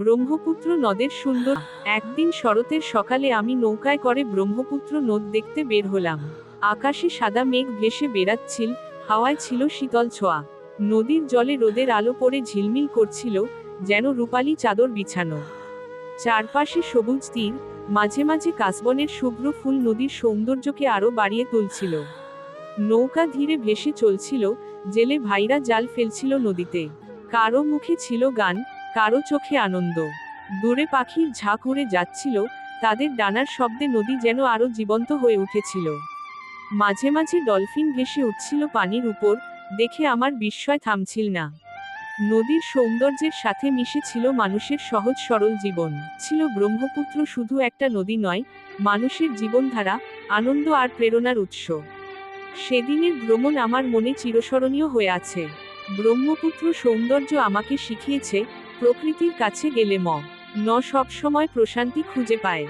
ব্রহ্মপুত্র নদের সুন্দর। একদিন শরতের সকালে আমি নৌকায় করে ব্রহ্মপুত্র নদ দেখতে বের হলাম। আকাশে সাদা মেঘ ভেসে বেড়াচ্ছিল, হাওয়ায় ছিল শীতল ছোঁয়া। নদীর জলে রোদের আলো পড়ে ঝিলমিল করছিল, যেন রূপালী চাদর বিছানো। চারপাশে সবুজ তীর, মাঝে মাঝে কাশবনের শুভ্র ফুল নদীর সৌন্দর্যকে আরও বাড়িয়ে তুলছিল। নৌকা ধীরে ভেসে চলছিল, জেলে ভাইরা জাল ফেলছিল নদীতে। কারও মুখে ছিল গান কারও চোখে আনন্দ। দূরে পাখির ঝাঁক উড়ে যাচ্ছিল, তাদের ডানার শব্দে নদী যেন আরও জীবন্ত হয়ে উঠেছিল। মাঝে মাঝে ডলফিন ভেসে উঠছিল পানির উপর, দেখে আমার বিস্ময় থামছিল না। নদীর সৌন্দর্যের সাথে মিশে ছিল মানুষের সহজ সরল জীবন। ছিল ব্রহ্মপুত্র শুধু একটা নদী নয়, মানুষের জীবনধারা, আনন্দ আর প্রেরণার উৎস। সেদিনের ভ্রমণ আমার মনে চিরস্মরণীয় হয়ে আছে। ব্রহ্মপুত্র সৌন্দর্য আমাকে শিখিয়েছে প্রকৃতির কাছে গেলে ম। ন সবসময় প্রশান্তি খুঁজে পায়।